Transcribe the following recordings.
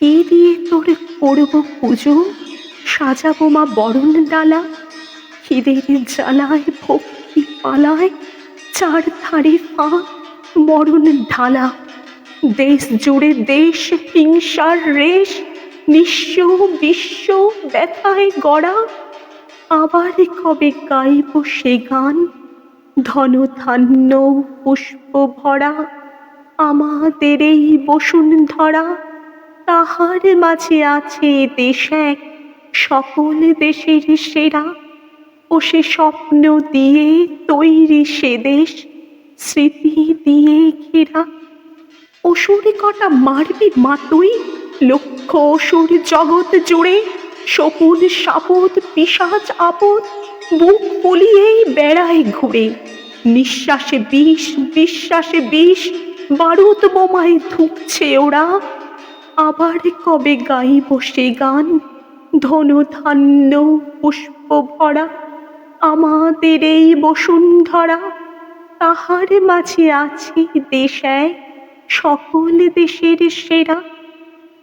কি দিয়ে তোর করব পুজো? সাজাবো মা বরণ ডালা। খিদের জ্বালায়, ভক্তি পালায় চার ধারে ফাঁক মরণ ঢালা। দেশ জুড়ে দেশ, হিংসার রেশ, নিঃস্ব বিশ্ব ব্যথায় গড়া। আবার কবে গাইব সে গান? ধন ধান্য পুষ্প ভরা। আমাদের এই বসুন্ধরা তাহার মাঝে আছে দেশ এক, সকল দেশের সেরা। ও সে স্বপ্ন দিয়ে তৈরি সে দেশ, স্মৃতি দিয়ে ঘেরা। অসুরে কটা মারবি মা তুই, লক্ষ অসুর জগৎ জুড়ে শকুন সাপদ পিসাচ আপদ, বুক ফুলিয়েই বেড়ায় ঘুরে। নিঃশ্বাসে বিষ বিশ্বাসে বিষ, বারুদ বোমায় ধুকছে ওরা। আবার কবে গাইব সে গান? ধনু ধান্য পুষ্প ভরা আমাদের এই বসুন্ধরা। তাহার মাঝে আছে দেশ সকল দেশের সেরা।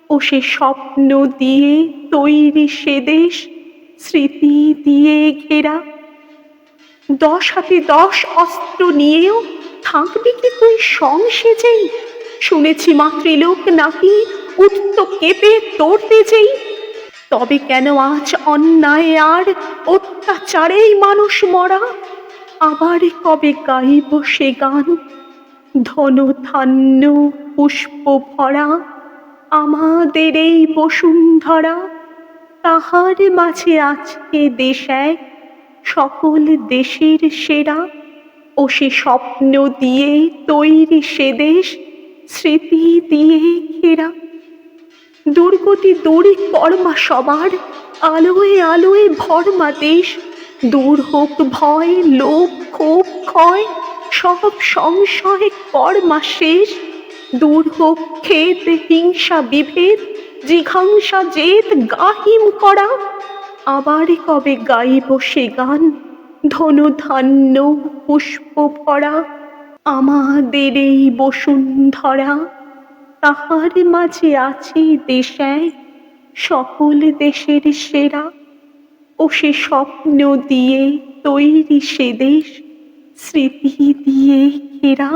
ও সে স্বপ্ন দিয়ে তৈরি সে দেশ, স্মৃতি দিয়ে ঘেরা। দশ হাতে দশ অস্ত্র নিয়েও থাকবি কি তুই সংসেজেই? শুনেছি মাতৃলোক নাকি উঠত কেঁপে তোরতে যেই, তবে কেন আজ অন্যায় আর অত্যাচারেই মানুষ মরা? আবার কবে গাইব সে গান? ধন ধান্য, পুষ্প ভরা, আমাদের এই বসুন্ধরা, তাহার মাঝে আজকে দেশ এক, সকল দেশের সেরা। ও সে স্বপ্ন দিয়ে তৈরি সে দেশ, স্মৃতি দিয়ে ঘেরা। দুর্গতি দূরে কর্মা সবার, আলোয় আলোয় ভরমা দেশ। দূর হোক ভয়, লোভ, ক্ষোভ, ক্ষয়, সব সংশয় কর্মা শেষ। দূর হোক ক্ষেত, হিংসা, বিভেদ, জিঘাংসা, জেদ, গাহিম করা। আবার কবে গাইব সে গান? ধনু ধান্য পুষ্প ভরা। আমাদের এই বসুন্ধরা তাহার মাঝে আছে দেশায় সকল দেশের সেরা। ও সে স্বপ্ন দিয়ে তৈরি সে দেশ, স্মৃতি দিয়ে ঘেরা।